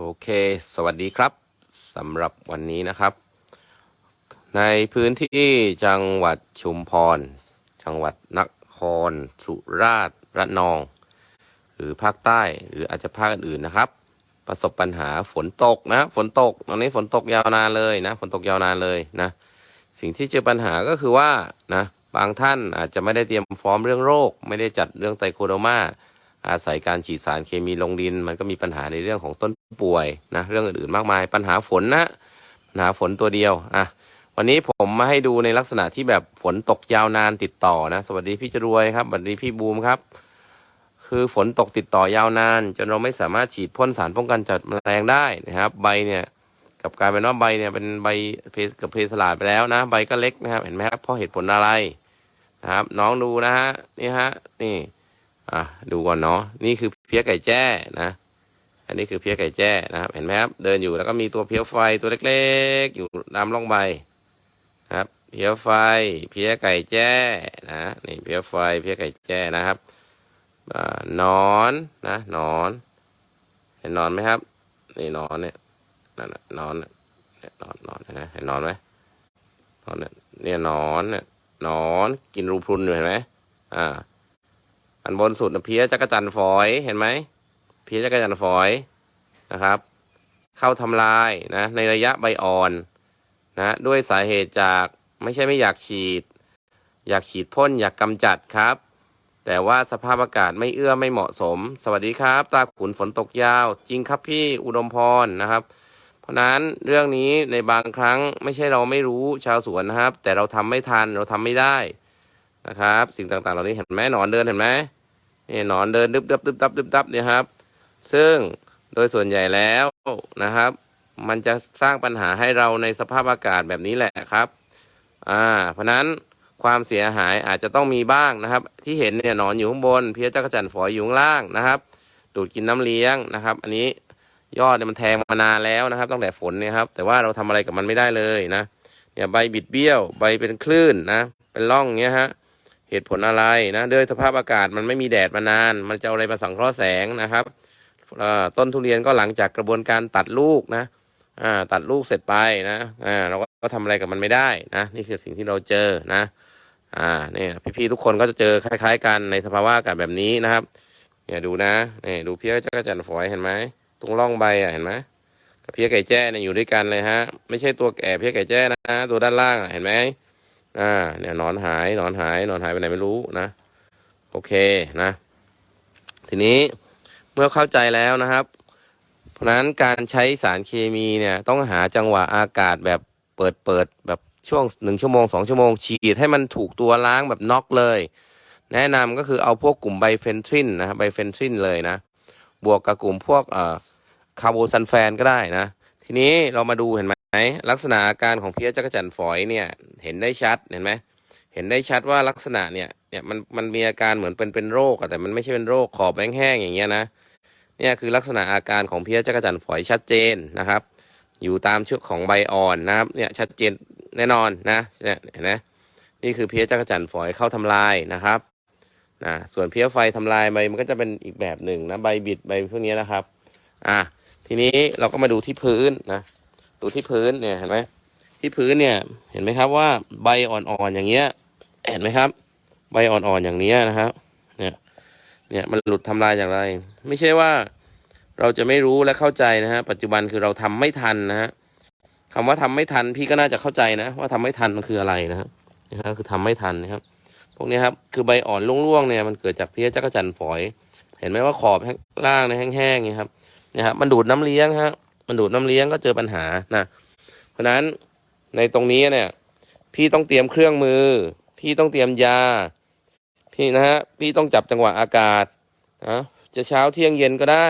โอเค สวัสดีครับสำหรับวันนี้นะครับ ในพื้นที่จังหวัดชุมพร จังหวัดนคร สุราษฎร์ระนอง หรือภาคใต้หรืออาจจะภาคอื่นๆนะครับ ประสบปัญหาฝนตกนะ ฝนตกตอนนี้ฝนตกยาวนานเลยนะ ฝนตกยาวนานเลยนะ สิ่งที่เจอปัญหาก็คือว่านะบางท่านอาจจะไม่ได้เตรียมพร้อมเรื่องโรค ไม่ได้จัดเรื่องไตโคโดมา อาศัยการฉีดสารเคมีลงดิน มันก็มีปัญหาในเรื่องของต้นป่วยนะเรื่องอื่นๆมากมาย ปัญหาฝนนะปัญหาฝนตัวเดียวอะวันนี้ผมมาให้ดูในลักษณะที่แบบฝนตกยาวนานติดต่อนะสวัสดีพี่จรวยครับสวัสดีพี่บูมครับ คือฝนตกติดต่อยาวนาน จนเราไม่สามารถฉีดพ่นสารป้องกันจัดแมลงได้นะครับ ใบเนี่ยกับกลายเป็นว่าใบเนี่ยเป็นใบเพสกับเพสลาดไปแล้วนะ ใบก็เล็กนะครับ เห็นไหมครับเพราะเหตุผลอะไรนะครับ น้องดูนะฮะนี่ฮะนี่ อะดูก่อนเนาะนี่คือเพี้ยไก่แจ้นะ อันนี้คือเพี้ยไก่แจ้นะครับ เห็นไหมครับ เดินอยู่แล้วก็มีตัวเพี้ยไฟตัวเล็กๆ อยู่ตามร่องใบครับ เพี้ยไฟ เพี้ยไก่แจ้นะนี่เพี้ยไฟเพี้ยไก่แจ้นะครับอนอนนะนอน เห็นนอนไหมครับนี่นอนเนี่ยนั่นนอนน่ะเนี่ยนอนนอนเห็นะเห็นนอนไหมนอนเนี่ยเนี่ยนอนเนี่ยนอนกินรูพรุนอยู่เห็นไหมอ่า อันบนสุดนะเพี้ยจักรจันฝอยเห็นไหมเพี้ยจักรจันฝอยนะครับ เข้าทำลายนะ ในระยะใบอ่อนนะด้วยสาเหตุจากไม่ใช่ไม่อยากฉีด อยากฉีดพ่นอยากกำจัดครับ แต่ว่าสภาพอากาศไม่เอื้อไม่เหมาะสม สวัสดีครับ ตาขุนฝนตกยาว จริงครับพี่อุดมพรนะครับ เพราะฉะนั้นเรื่องนี้ในบางครั้งไม่ใช่เราไม่รู้ชาวสวนนะครับ แต่เราทำไม่ทันเราทำไม่ได้นะครับ สิ่งต่างๆ เหล่านี้เห็นไหมหนอนเดินเห็นไหม นี่หนอนเดินดึบดับดึบดับดึบดับเนี่ยครับ ซึ่งโดยส่วนใหญ่แล้วนะครับ มันจะสร้างปัญหาให้เราในสภาพอากาศแบบนี้แหละครับอ่าเพราะนั้นความเสียหายอาจจะต้องมีบ้างนะครับ ที่เห็นเนี่ยหนอนอยู่ข้างบน เพี้ยจักรจันทร์ฝอยอยู่ข้างล่างนะครับ ดูดกินน้ำเลี้ยงนะครับ อันนี้ยอดเนี่ยมันแทงมานานแล้วนะครับตั้งแต่ฝนเนี่ยครับ แต่ว่าเราทำอะไรกับมันไม่ได้เลยนะเนี่ยใบบิดเบี้ยว ใบเป็นคลื่นนะ เป็นร่องเงี้ยฮะ เหตุผลอะไรนะด้วยสภาพอากาศมันไม่มีแดดมานาน มันจะเอาอะไรมาสังเคราะห์แสงนะครับต้นทุเรียนก็หลังจากกระบวนการตัดลูกนะตัดลูกเสร็จไปนะเราก็ทำอะไรกับมันไม่ได้นะ นี่คือสิ่งที่เราเจอนะ อ่าเนี่ยพี่ๆทุกคนก็จะเจอคล้าย ๆ กันในสภาวะอากาศแบบนี้นะครับเนี่ยดูนะนี่ดูเพี้ยจักรจันฝอยเห็นไหมตรงร่องใบอะเห็นไหมกับเพี้ยไก่แจ้เนี่ยอยู่ด้วยกันเลยฮะ ไม่ใช่ตัวแก่เพี้ยไก่แจ้นะตัวด้านล่างอะเห็นไหม อ่าเนี่ยนอนหายนอนหายนอนหายไปไหนไม่รู้นะ โอเคนะ ทีนี้เมื่อเข้าใจแล้วนะครับ เพราะนั้นการใช้สารเคมีเนี่ย ต้องหาจังหวะอากาศแบบเปิดเปิดแบบช่วงหนึ่งชั่วโมงสองชั่วโมงฉีดให้มันถูกตัวล้างแบบน็อกเลย แนะนำก็คือเอาพวกกลุ่มไบเฟนทรินนะครับไบเฟนทรินเลยนะ บวกกับกลุ่มพวกเอ่อคาร์โบซันแฟนก็ได้นะ ทีนี้เรามาดูเห็นไหม ลักษณะอาการของเพี้ยจักรจันฝอยเนี่ยเห็นได้ชัดเห็นไหมเห็นได้ชัดว่าลักษณะเนี่ยเนี่ยมันมันมีอาการเหมือนเป็นเป็นโรคอะแต่มันไม่ใช่เป็นโรคขอบแห้งๆอย่างเงี้ยนะเนี่ยคือลักษณะอาการของเพี้ยจักรจันฝอยชัดเจนนะครับ อยู่ตามชุดของใบอ่อนนะครับเนี่ยชัดเจนแน่นอนนะเนี่ยเห็นไหมนี่คือเพี้ยจักรจันฝอยเข้าทำลายนะครับนะส่วนเพี้ยไฟทำลายใบมันก็จะเป็นอีกแบบหนึ่งนะใบบิดใบพวกนี้นะครับอะทีนี้เราก็มาดูที่พื้นนะ ดูที่พื้นเนี่ยเห็นไหมที่พื้นเนี่ยเห็นไหมครับว่าใบอ่อนๆอย่างเงี้ย เห็นไหมครับ ใบอ่อนๆอย่างเนี้ยนะครับ เนี่ย เนี่ยมันหลุดทำลายอย่างไร ไม่ใช่ว่าเราจะไม่รู้และเข้าใจนะฮะปัจจุบันคือเราทำไม่ทันนะฮะคำว่าทำไม่ทันพี่ก็น่าจะเข้าใจนะ ว่าทำไม่ทันมันคืออะไรนะครับนะครับคือทำไม่ทันนะครับ พวกนี้ครับคือใบอ่อนร่วงๆเนี่ยมันเกิดจากเพี้ยจักรจันทร์ฝอย เห็นไหมว่าขอบล่างเนี่ยแห้งๆเนี่ยครับเนี่ยครับมันดูดน้ำเลี้ยงฮะ มันดูดน้ำเลี้ยงก็เจอปัญหานะ เพราะฉะนั้นในตรงนี้เนี่ย พี่ต้องเตรียมเครื่องมือ พี่ต้องเตรียมยา พี่นะฮะพี่ต้องจับจังหวะอากาศนะจะเช้าเที่ยงเย็นก็ได้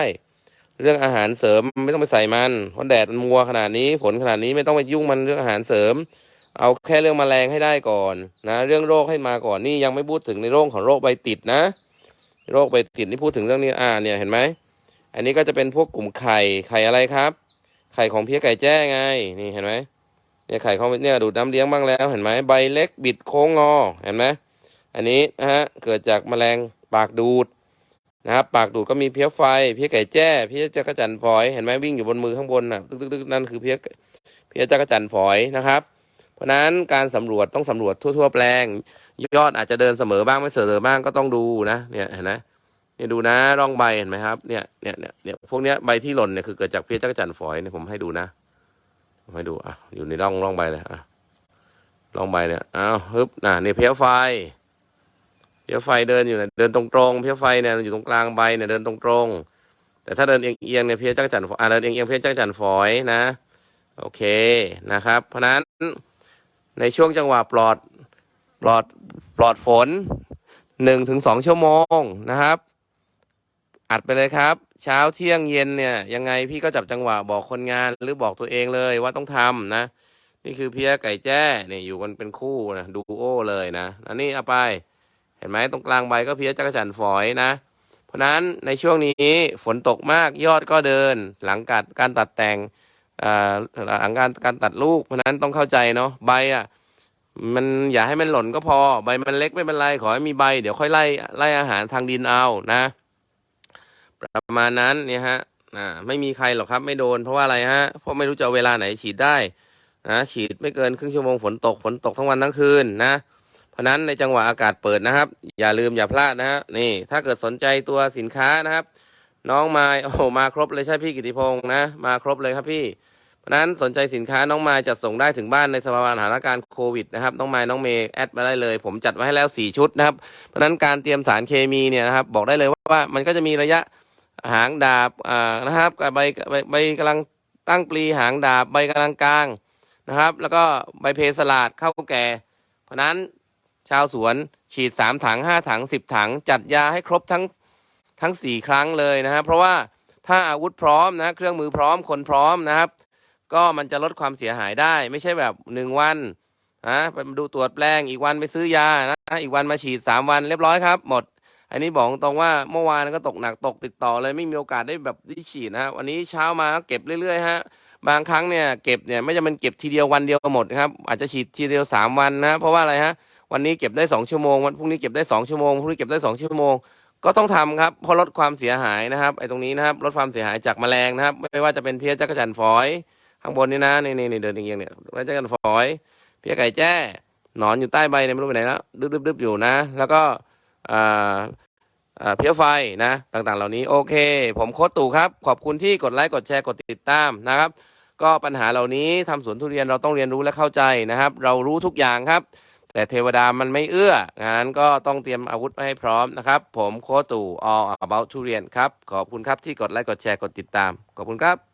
เรื่องอาหารเสริมไม่ต้องไปใส่มันเพราะแดดมันมัวขนาดนี้ฝนขนาดนี้ไม่ต้องไปยุ่งมันเรื่องอาหารเสริม เอาแค่เรื่องแมลงให้ได้ก่อนนะ เรื่องโรคให้มาก่อนนี่ยังไม่พูดถึงในโรคของโรคใบติดนะ โรคใบติดนี่พูดถึงเรื่องนี้อ่าเนี่ยเห็นไหมอันนี้ก็จะเป็นพวกกลุ่มไข่ไข่อะไรครับ ข่ของเพี้ยไก่แจ้ไง นี่เห็นไหมเนี่ยไข่เของเนี่ยดูดน้ำเลี้ยงบ้างแล้วเห็นไหมใบเล็กบิดโค้งงอเห็นไหมอันนี้นะฮะเกิดจากแมลงปากดูดนะครับปากดูดก็มีเพี้ยไฟ เพี้ยไก่แจ้เพี้ยจักรจันฝอยเห็นไหมวิ่งอยู่บนมือข้างบนน่ะตึกๆนั่นคือเพี้ยเพี้ยจักรจันฝอยนะครับ เพราะฉะนั้นการสำรวจต้องสำรวจทั่ว ๆ แปลง ยอดอาจจะเดินเสมอบ้างไม่เสมอบ้างก็ต้องดูนะเนี่ยเห็นไหม เนี่ยดูนะร่องใบเห็นไหมครับเนี่ยเนี่ยเนี่ยเนี่ยพวกเนี้ยใบที่หล่นเนี่ยคือเกิดจากเพี้ยจักรจันทร์ฝอยเนี่ยผมให้ดูนะผมให้ดูอะอยู่ในร่องร่องใบเลยอะร่องใบเนี่ยอ้าวฮึบน่ะเนี่ยเพี้ยไฟ เพี้ยไฟเดินอยู่เนี่ยเดินตรงๆเพี้ยไฟเนี่ยอยู่ตรงกลางใบเนี่ยเดินตรงๆแต่ถ้าเดินเอียงๆเนี่ยเพี้ยจักรจันทร์ฝอยอะเดินเอียงๆเพี้ยจักรจันทร์ฝอยนะโอเคนะครับ เพราะนั้นในช่วงจังหวะปลอดปลอดปลอดฝนหนึ่งถึงสองชั่วโมงนะครับ อัดไปเลยครับ เช้าเที่ยงเย็นเนี่ย ยังไงพี่ก็จับจังหวะบอกคนงานหรือบอกตัวเองเลยว่าต้องทำนะ นี่คือเพี้ยไก่แจ้เนี่ยอยู่กันเป็นคู่นะดูโอเลยนะอันนี้เอาไป เห็นไหมตรงกลางใบก็เพี้ยจักรจันฝอยนะ เพราะฉะนั้นในช่วงนี้ฝนตกมากยอดก็เดิน หลังกัดการตัดแต่งอ่าหลังการการตัดลูกเพราะฉะนั้นต้องเข้าใจเนาะใบอะมันอย่าให้มันหล่นก็พอ ใบมันเล็กไม่เป็นไรขอให้มีใบ เดี๋ยวค่อยไล่ไล่อาหารทางดินเอานะ ประมาณนั้นเนี่ยฮะอ่าไม่มีใครหรอกครับ ไม่โดนเพราะว่าอะไรฮะเพราะไม่รู้จะเเวลาไหนฉีดได้นะฉีดไม่เกินครึ่งชั่วโมงฝนตกฝนตกทั้งวันทั้งคืนนะเพราะนั้นในจังหวะอากาศเปิดนะครับ อย่าลืมอย่าพลาดนะฮะนี่ถ้าเกิดสนใจตัวสินค้านะครับ น้องไมายโอ้โหมาครบเลยใช่พี่กิติพงศ์นะ มาครบเลยครับพี่ เพราะนั้นสนใจสินค้าน้องไมายจัดส่งได้ถึงบ้านในสภาวะสถานการณ์โควิดนะครับน้องไมายน้องเมย์แอดมาได้เลย ผมจัดไว้ให้แล้ว4ชุดนะครับเพราะนั้นการเตรียมสารเคมีเนี่ยนะครับบอกได้เลยว่าว่ามันก็จะมีระยะ หางดาบอ่านะครับใบใบใบกำลังตั้งปลีหางดาบใบกำลังกลางนะครับ แล้วก็ใบเพสลาดเข้าแก่ เพราะนั้นชาวสวนฉีด 3 ถัง 5 ถัง 10 ถัง จัดยาให้ครบทั้งทั้ง 4 ครั้งเลยนะครับ เพราะว่าถ้าอาวุธพร้อมนะเครื่องมือพร้อมคนพร้อมนะครับ ก็มันจะลดความเสียหายได้ ไม่ใช่แบบหนึ่งวันนะไปดูตรวจแปลงอีกวันไปซื้อยานะอีกวันมาฉีดสามวันเรียบร้อยครับ หมด อันนี้บอกตรงว่าเมื่อวานก็ตกหนักตกติดต่อเลยไม่มีโอกาสได้แบบได้ฉีดนะฮะวันนี้เช้ามาก็เก็บเรื่อยๆฮะบางครั้งเนี่ยเก็บเนี่ยไม่จำเป็นเก็บทีเดียววันเดียวหมดครับอาจจะฉีดทีเดียวสามวันนะเพราะว่าอะไรฮะวันนี้เก็บได้สองชั่วโมงวันพรุ่งนี้เก็บได้สองชั่วโมงพรุ่งนี้เก็บได้สองชั่วโมง ก็ต้องทำครับเพราะลดความเสียหายนะครับไอ้ตรงนี้นะครับลดความเสียหายจากแมลงนะครับ ไม่ว่าจะเป็นเพี้ยจักรจันฝอย ข้างบนนี่นะนี่นี่เดินเอียงเนี่ยแล้วจะกันฝอย เพี้ยไก่แจ้หนอนอยู่ใต้ใบเนี่ยไม่รู้ไปไหนแล้วดึบๆอยู่นะ แล้วก็ เพี้ยไฟนะต่างๆ เหล่านี้โอเค ผมโค้ดตู่ครับ ขอบคุณที่กดไลค์กดแชร์กดติดตามนะครับ ก็ปัญหาเหล่านี้ทำสวนทุเรียนเราต้องเรียนรู้และเข้าใจนะครับ เรารู้ทุกอย่างครับ แต่เทวดามันไม่เอื้องานก็ต้องเตรียมอาวุธไว้ให้พร้อมนะครับ ผมโคตู่ all about ทุเรียนครับ ขอบคุณครับที่กดไลค์กดแชร์กดติดตาม ขอบคุณครับ